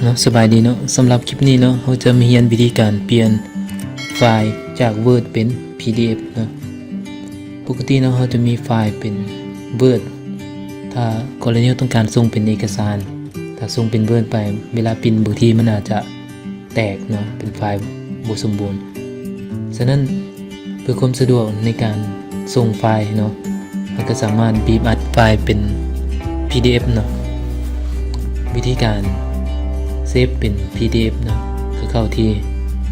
เนาะสบายดีเนาะสำหรับคลิปนี้เนาะเราจะมาเรียนวิธีการเปลี่ยนไฟล์จาก Word เป็น PDF เนาะปกติเนาะเราจะมีไฟล์เป็น Word ถ้ากรณีเราต้องการส่งเป็นเอกสาร ถ้าส่งเป็น Word ไปเวลาพิมพ์บางทีมันอาจจะแตกเนาะเป็นไฟล์บ่สมบูรณ์ฉะนั้นเพื่อความสะดวกในการส่งไฟล์เนาะเราก็สามารถบีบอัดไฟล์เป็น PDF เนาะวิธีการ เซฟเป็น PDF นะคือเข้าที่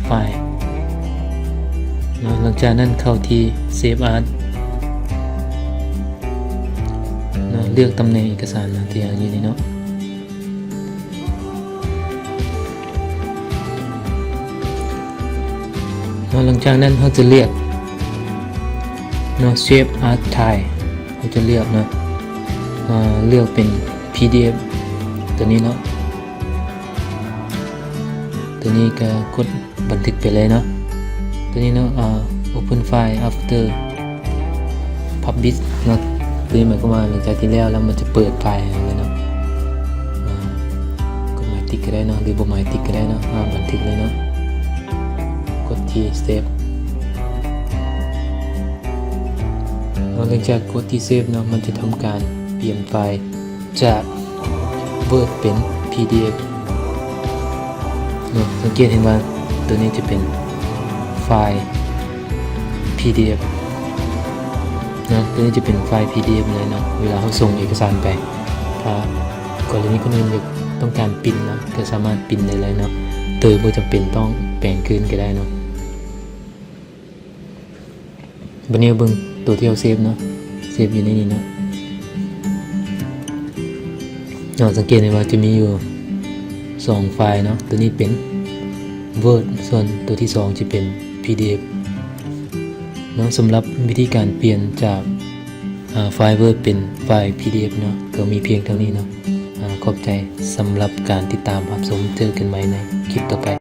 ไฟล์หลังจากนั้นเข้าที่ Save As เนาะเลือกตำแหน่งเอกสารนะที่อย่างนี้เนาะเนาะหลังจากนั้นเขาจะเลือกเนาะ Save As Type เขาจะเลือกนะเลือกเป็น PDF ตัวนี้เนาะ ตัวนี้ก็กดบันทึกไปเลยเนาะตัวนี้เนาะอ่า open file after publish เนาะตัวนี้หมายความว่าหลังจากที่แล้วแล้วมันจะเปิดไฟล์เลยเนาะกดหมายติ๊กก็ได้เนาะหรือบ่หมายติ๊กก็ได้เนาะบันทึกเลยเนาะกดที่ save หลังจากกดที่ save เนาะมันจะทำการเปลี่ยนไฟล์จาก Word เป็น PDF เอ สังเกตเห็นว่าตัวนี้จะเป็นไฟล์ PDF นะตัวนี้จะเป็นไฟล์ PDF เลยเนาะเวลาเขาส่งเอกสารไป ถ้ากรณีคนอื่นอยากต้องการปริ้นนะก็สามารถปริ้นได้เลยเนาะโดยไม่จำเป็นต้องแปลงคืนก็ได้เนาะบันนี้เบิ่งตัวที่เราเซฟเนาะเซฟอยู่ในนี้เนาะเนาสังเกตเห็นว่าจะมีอยู่ สองไฟล์เนาะตัวนี้เป็น Word ส่วนตัวที่ 2 จะเป็น PDF เนาะสำหรับวิธีการเปลี่ยนจากไฟล์ Word เป็นไฟล์ PDF เนาะก็มีเพียงเท่านี้เนาะอ่าขอบใจสำหรับการติดตามรับชมเจอกันใหม่ในคลิปต่อไป